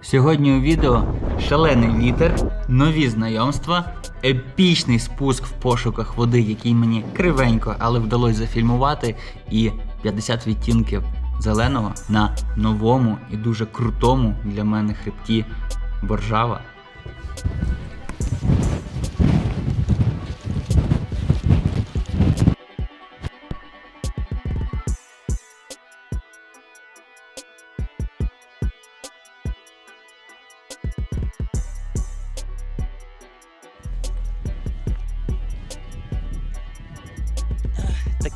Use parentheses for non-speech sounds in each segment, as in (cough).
Сьогодні у відео шалений вітер, нові знайомства, епічний спуск в пошуках води, який мені кривенько, але вдалося зафільмувати, і 50 відтінків зеленого на новому і дуже крутому для мене хребті Боржава.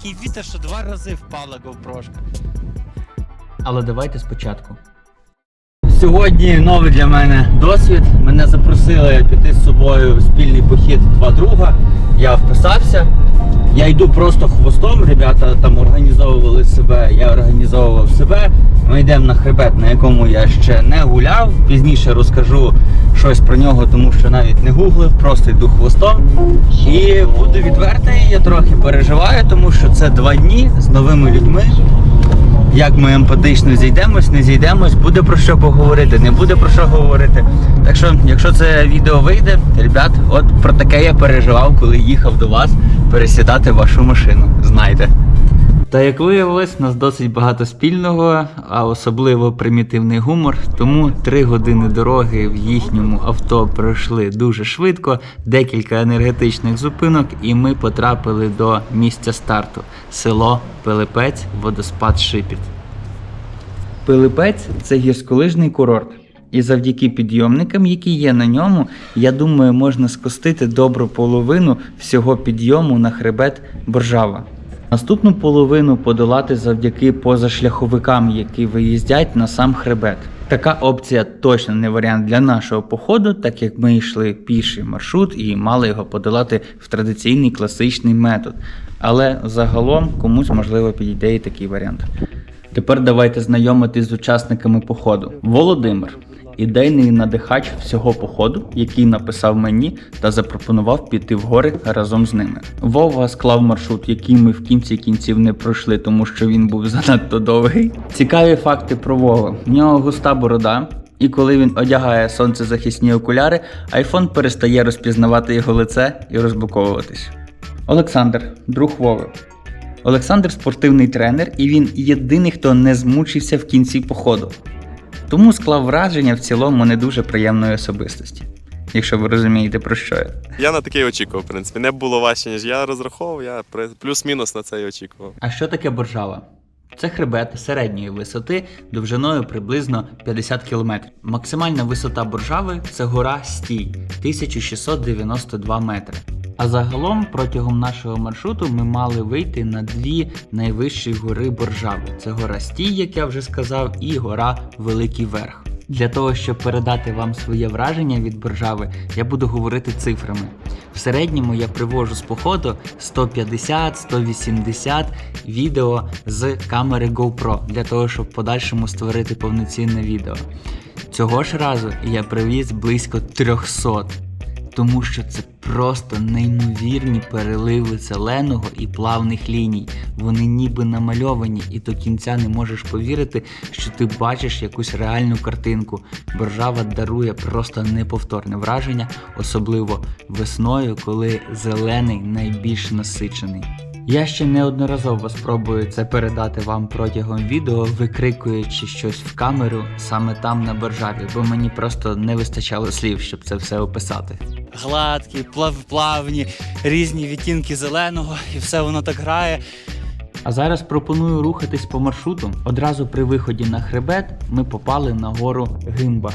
Такий вітер, що два рази впала GoPro-шка. Але давайте спочатку. Сьогодні новий для мене досвід. Мене запросили піти з собою в спільний похід два друга. Я вписався. Я йду просто хвостом. Ребята там організовували себе, я організовував себе. Ми йдемо на хребет, на якому я ще не гуляв. Пізніше розкажу щось про нього, тому що навіть не гуглив, просто йду хвостом. І буду відвертий, я трохи переживаю, тому що це два дні з новими людьми. Як ми емпатично зійдемось, не зійдемось, буде про що поговорити, не буде про що говорити. Так що, якщо це відео вийде, ребят, от про таке я переживав, коли їхав до вас пересідати вашу машину. Знайте. Та як виявилось, у нас досить багато спільного, а особливо примітивний гумор. Тому три години дороги в їхньому авто пройшли дуже швидко, декілька енергетичних зупинок, і ми потрапили до місця старту село Пилипець, водоспад Шипіт. Пилипець це гірськолижний курорт. І завдяки підйомникам, які є на ньому, я думаю, можна скостити добру половину всього підйому на хребет Боржава. Наступну половину подолати завдяки позашляховикам, які виїздять на сам хребет. Така опція точно не варіант для нашого походу, так як ми йшли піший маршрут і мали його подолати в традиційний класичний метод. Але загалом комусь можливо підійде і такий варіант. Тепер давайте знайомитись з учасниками походу. Володимир, ідейний надихач всього походу, який написав мені та запропонував піти в гори разом з ними. Вова склав маршрут, який ми в кінці кінців не пройшли, тому що він був занадто довгий. Цікаві факти про Вову. В нього густа борода. І коли він одягає сонцезахисні окуляри, айфон перестає розпізнавати його лице і розблоковуватись. Олександр, друг Вови. Олександр спортивний тренер, і він єдиний, хто не змучився в кінці походу. Тому склав враження в цілому не дуже приємної особистості, якщо ви розумієте про що я. Я на таке і очікував, в принципі. Не було важче, ніж я розраховував, я плюс-мінус на це і очікував. А що таке боржава? Це хребет середньої висоти довжиною приблизно 50 км. Максимальна висота боржави це гора Стій 1692 метри. А загалом протягом нашого маршруту ми мали вийти на дві найвищі гори Боржави. Це гора Стій, як я вже сказав, і гора Великий Верх. Для того, щоб передати вам своє враження від Боржави, я буду говорити цифрами. В середньому я привожу з походу 150-180 відео з камери GoPro для того, щоб в подальшому створити повноцінне відео. Цього ж разу я привіз близько 300 тому що це просто неймовірні переливи зеленого і плавних ліній. Вони ніби намальовані, і до кінця не можеш повірити, що ти бачиш якусь реальну картинку. Боржава дарує просто неповторне враження, особливо весною, коли зелений найбільш насичений. Я ще неодноразово спробую це передати вам протягом відео, викрикуючи щось в камеру саме там на боржаві, бо мені просто не вистачало слів, щоб це все описати. Гладкі, плав, плавні, різні відтінки зеленого, і все воно так грає. А зараз пропоную рухатись по маршруту. Одразу при виході на хребет ми попали на гору Гимба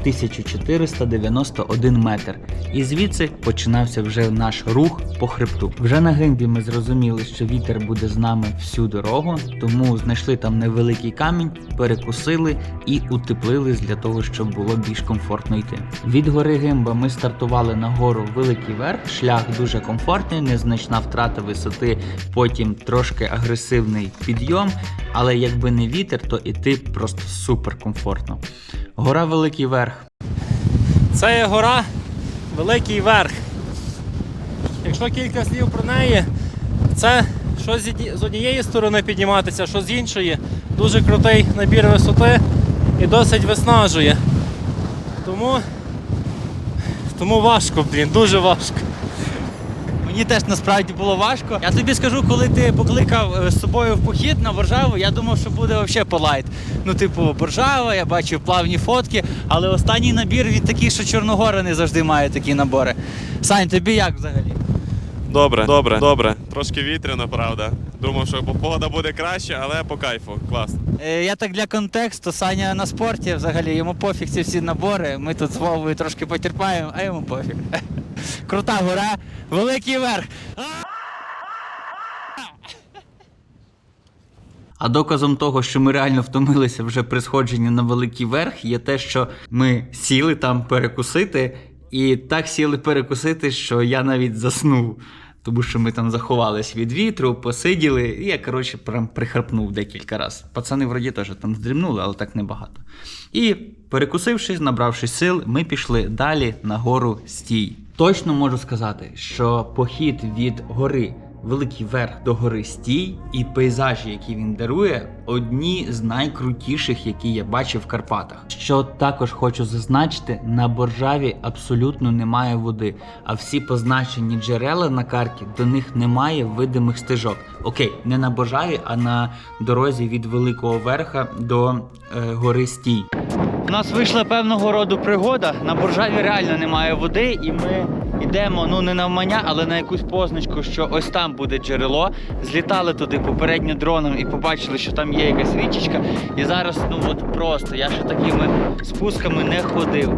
1491 метр. І звідси починався вже наш рух по хребту. Вже на гимбі ми зрозуміли, що вітер буде з нами всю дорогу, тому знайшли там невеликий камінь, перекусили і утеплились для того, щоб було більш комфортно йти. Від гори Гимба ми стартували на гору Великий Верх. Шлях дуже комфортний, незначна втрата висоти, потім трошки агресивний підйом. Але якби не вітер, то іти просто супер комфортно. Гора Великий Верх. Це є гора Великий Верх. Якщо кілька слів про неї, це що з однієї сторони підніматися, що з іншої. Дуже крутий набір висоти і досить виснажує. Тому. Тому важко, блін, дуже важко. Мені теж насправді було важко. Я тобі скажу, коли ти покликав е, з собою в похід на Боржаву, я думав, що буде взагалі полайт. Ну, типу, Боржава, я бачив плавні фотки, але останній набір він такий, що Чорногора не завжди має такі набори. Сань, тобі як взагалі? Добре, добре, добре. Трошки вітряно, правда. Думав, що погода буде краще, але по кайфу. Клас. Е, Я так для контексту, Саня на спорті взагалі, йому пофіг ці всі набори. Ми тут з Вовою трошки потерпаємо, а йому пофіг. Крута гора, великий верх. А доказом того, що ми реально втомилися вже при сходженні на великий верх, є те, що ми сіли там перекусити, і так сіли перекусити, що я навіть заснув. Тому що ми там заховались від вітру, посиділи, і я, коротше, прям прихрапнув декілька разів. Пацани вроді теж там здрімнули, але так небагато. І перекусившись, набравшись сил, ми пішли далі на гору стій. Точно можу сказати, що похід від гори Великий верх до гори стій і пейзажі, які він дарує, одні з найкрутіших, які я бачив в Карпатах. Що також хочу зазначити, на боржаві абсолютно немає води, а всі позначені джерела на карті до них немає видимих стежок. Окей, не на боржаві, а на дорозі від великого верха до е, гори стій. У нас вийшла певного роду пригода. На боржаві реально немає води, і ми йдемо ну не навмання, але на якусь позначку, що ось там буде джерело. Злітали туди попередньо дроном і побачили, що там є якась річечка. І зараз, ну от просто, я ще такими спусками не ходив.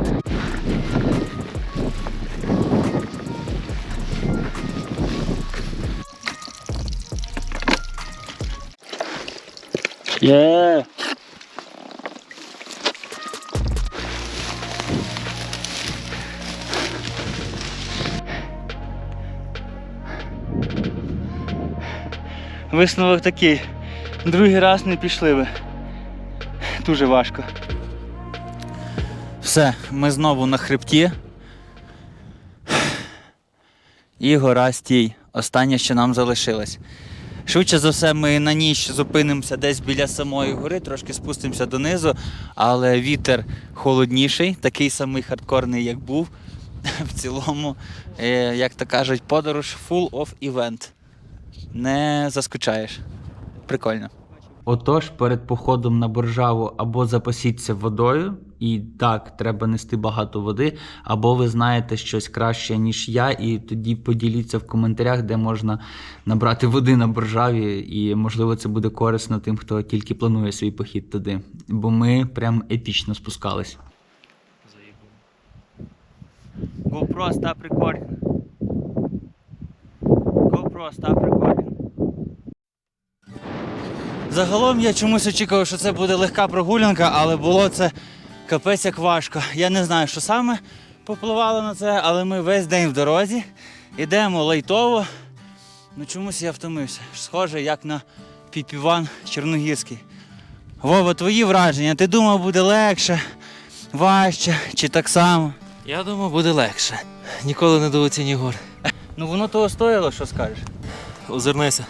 Є! Висновок такий. Другий раз не пішли ви. Дуже важко. Все, ми знову на хребті. І гора стій. Останнє, що нам залишилось. Швидше за все, ми на ніч зупинимося десь біля самої гори, трошки спустимося донизу, але вітер холодніший, такий самий хардкорний, як був. (laughs) В цілому, е, як то кажуть, подорож full of event не заскучаєш. Прикольно. Отож, перед походом на боржаву або запасіться водою, і так, треба нести багато води, або ви знаєте щось краще, ніж я, і тоді поділіться в коментарях, де можна набрати води на боржаві, і можливо це буде корисно тим, хто тільки планує свій похід туди. Бо ми прям епічно спускались. GoPro, stop recording. Stop recording. Загалом я чомусь очікував, що це буде легка прогулянка, але було це капець як важко. Я не знаю, що саме попливало на це, але ми весь день в дорозі, йдемо лайтово. Ну чомусь я втомився. Схоже, як на піпіван Чорногірський. Вова, твої враження? Ти думав, буде легше, важче чи так само? Я думаю, буде легше. Ніколи не долетінні гор. Ну воно того стоїло, що скажеш. Озирнися.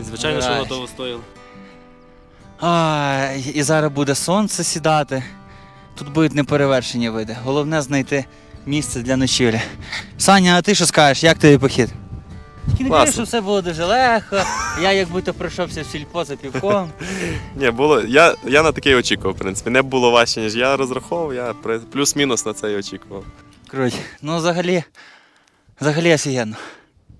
Звичайно, що воно Ай. того стоїло. А, і зараз буде сонце сідати. Тут будуть неперевершені види. Головне знайти місце для ночівлі. Саня, а ти що скажеш? Як тобі похід? Тільки не Класно. кажи, що все було дуже легко. Я як будто пройшовся в сільпо за півком. (laughs) Ні, було. Я, я на такий очікував, в принципі. Не було важче, ніж я розраховував, я при- плюс-мінус на це і очікував. Круть. Ну, взагалі, взагалі офігенно.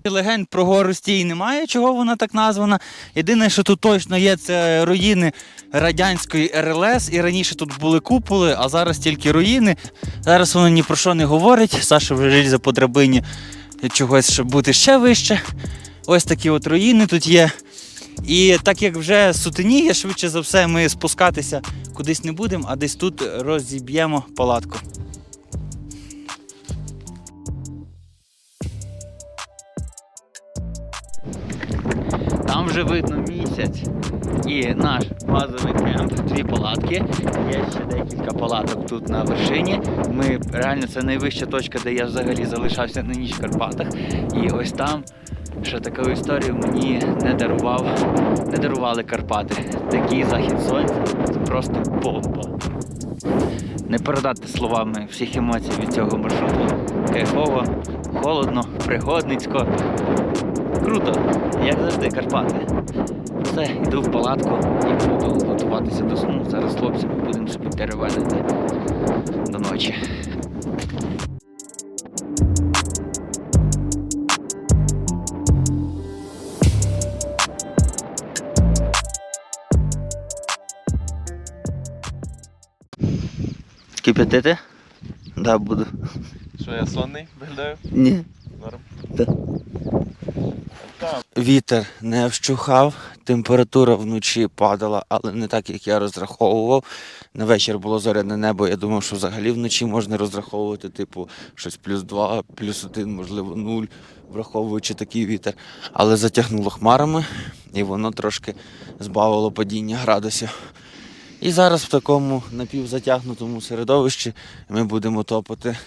Легенд про гору стій немає, чого вона так названа. Єдине, що тут точно є, це руїни радянської РЛС. І раніше тут були куполи, а зараз тільки руїни. Зараз воно ні про що не говорить. Саша вже лізе по драбині чогось, щоб бути ще вище. Ось такі от руїни тут є. І так як вже сутеніє, швидше за все, ми спускатися кудись не будемо, а десь тут розіб'ємо палатку. Там вже видно місяць і наш базовий кемп, дві палатки. Є ще декілька палаток тут на вершині. Ми реально це найвища точка, де я взагалі залишався на ніч в Карпатах. І ось там ще таку історію мені не дарував, не дарували Карпати. Такий захід сонця це просто бомба. Не передати словами всіх емоцій від цього маршруту. Кайфово, холодно, пригодницько. Круто, як завжди, Карпати. Все, йду в палатку і буду готуватися до сну. Зараз хлопцями будемо собі теревенити до ночі. Кипятити? Да, буду. Що я сонний виглядаю? Ні. Норм. Вітер не вщухав, температура вночі падала, але не так, як я розраховував. На вечір було зоряне небо. Я думав, що взагалі вночі можна розраховувати, типу, щось плюс 2, плюс 1, можливо, 0, враховуючи такий вітер. Але затягнуло хмарами, і воно трошки збавило падіння градусів. І зараз в такому напівзатягнутому середовищі ми будемо топати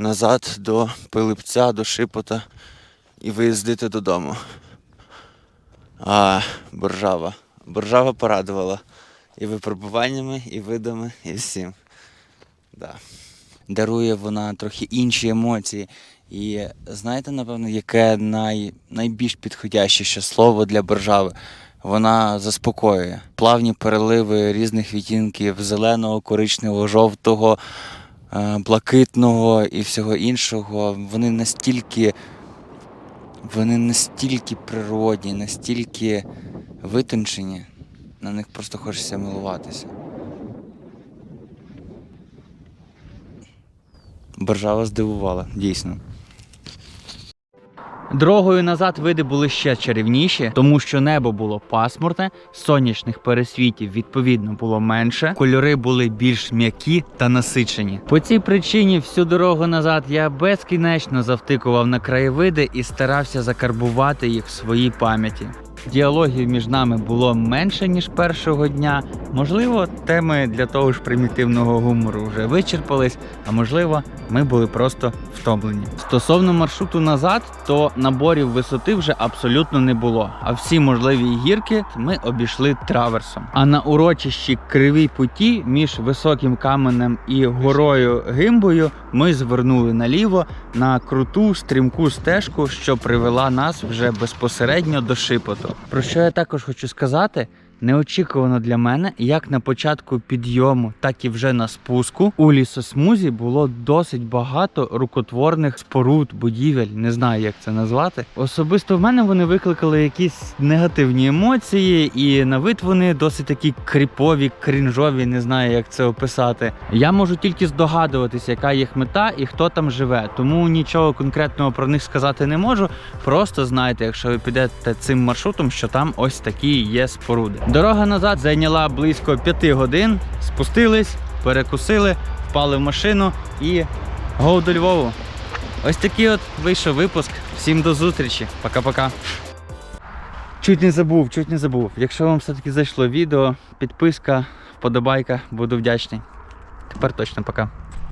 назад до Пилипця, до Шипота і виїздити додому. А, Боржава. Боржава порадувала. І випробуваннями, і видами, і всім. Да. Дарує вона трохи інші емоції. І знаєте, напевно, яке най, найбільш підходяще ще слово для боржави? Вона заспокоює. Плавні переливи різних відтінків зеленого, коричневого, жовтого, блакитного і всього іншого. Вони настільки вони настільки природні, настільки витончені, на них просто хочеться милуватися. Боржава здивувала, дійсно. Дорогою назад види були ще чарівніші, тому що небо було пасмурне, сонячних пересвітів відповідно було менше, кольори були більш м'які та насичені. По цій причині всю дорогу назад я безкінечно завтикував на краєвиди і старався закарбувати їх в своїй пам'яті. Діалогів між нами було менше ніж першого дня. Можливо, теми для того ж примітивного гумору вже вичерпались, а можливо, ми були просто втомлені. Стосовно маршруту назад, то наборів висоти вже абсолютно не було. А всі можливі гірки ми обійшли траверсом. А на урочищі кривій путі між високим каменем і горою гимбою ми звернули наліво на круту стрімку стежку, що привела нас вже безпосередньо до Шипоту. Про що я також хочу сказати. Неочікувано для мене, як на початку підйому, так і вже на спуску у лісосмузі було досить багато рукотворних споруд, будівель, не знаю, як це назвати. Особисто в мене вони викликали якісь негативні емоції, і на вид вони досить такі кріпові, крінжові, не знаю, як це описати. Я можу тільки здогадуватися, яка їх мета і хто там живе. Тому нічого конкретного про них сказати не можу. Просто знайте, якщо ви підете цим маршрутом, що там ось такі є споруди. Дорога назад зайняла близько 5 годин. Спустились, перекусили, впали в машину і гоу до Львову. Ось такий от вийшов випуск. Всім до зустрічі. Пока-пока. Чуть не забув, чуть не забув. Якщо вам все-таки зайшло відео, підписка, вподобайка, буду вдячний. Тепер точно пока.